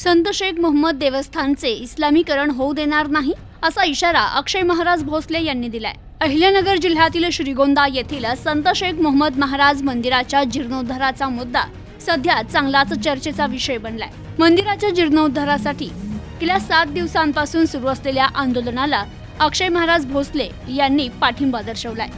संत शेख मोहम्मद देवस्थानचे इस्लामीकरण होऊ देणार नाही असा इशारा अक्षय महाराज भोसले यांनी दिलाय. अहिल्यानगर जिल्ह्यातील श्रीगोंदा येथील संत शेख मोहम्मद महाराज मंदिराच्या जीर्णोद्धाराचा मुद्दा सध्या चांगलाच चर्चेचा विषय बनलाय. मंदिराच्या जीर्णोद्धारासाठी गेल्या सात दिवसांपासून सुरू असलेल्या आंदोलनाला अक्षय महाराज भोसले यांनी पाठिंबा दर्शवलाय.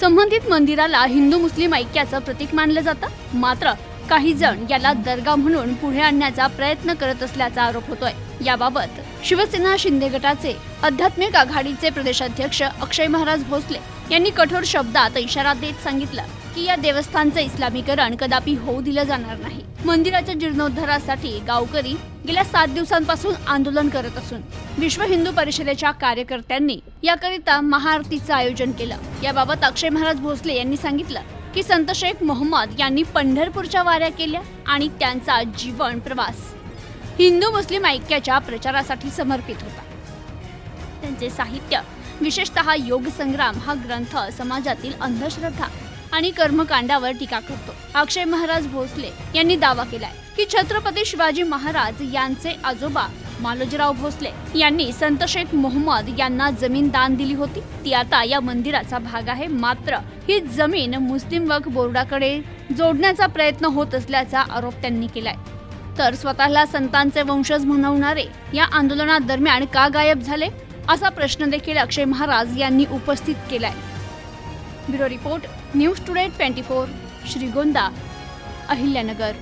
संबंधित मंदिराला हिंदू मुस्लिम ऐक्याचं प्रतीक मानलं जातं मात्र काही जण याला दर्गा म्हणून पुढे आणण्याचा प्रयत्न करत असल्याचा आरोप होतोय. याबाबत शिवसेना शिंदे गटाचे आध्यात्मिक आघाडीचे प्रदेशाध्यक्ष अक्षय महाराज भोसले यांनी कठोर शब्दात इशारा देत सांगितलं की या देवस्थानचं इस्लामीकरण कदापि होऊ दिलं जाणार नाही. मंदिराच्या जीर्णोद्धारासाठी गावकरी गेल्या सात दिवसांपासून आंदोलन करत असून विश्व हिंदू परिषदेच्या कार्यकर्त्यांनी याकरिता महाआरतीचं आयोजन केलं. याबाबत अक्षय महाराज भोसले यांनी सांगितलं की संत शेख मोहम्मद यांनी पंढरपूरच्या वाऱ्या केल्या आणि त्यांचा जीवन प्रवास हिंदू मुस्लिम ऐक्याच्या प्रचारासाठी समर्पित होता. त्यांचे साहित्य विशेषतः योग संग्राम हा ग्रंथ समाजातील अंधश्रद्धा आणि कर्मकांडावर टीका करतो. अक्षय महाराज भोसले यांनी दावा केलाय की छत्रपती शिवाजी महाराज यांचे आजोबा मालोजीराव भोसले यांनी संत शेख मोहम्मद यांना जमीन दान दिली होती. ती आता या मंदिराचा भाग आहे. मात्र ही जमीन मुस्लिम वक्फ बोर्डाकडे जोडण्याचा प्रयत्न होत असल्याचा आरोप त्यांनी केलाय. तर स्वतःला संतांचे वंशज म्हणवणारे या आंदोलनादरम्यान का गायब झाले? असा प्रश्न देखील अक्षय महाराज यांनी उपस्थित केलाय. Bureau report news today twenty four Shrigonda Ahilyanagar.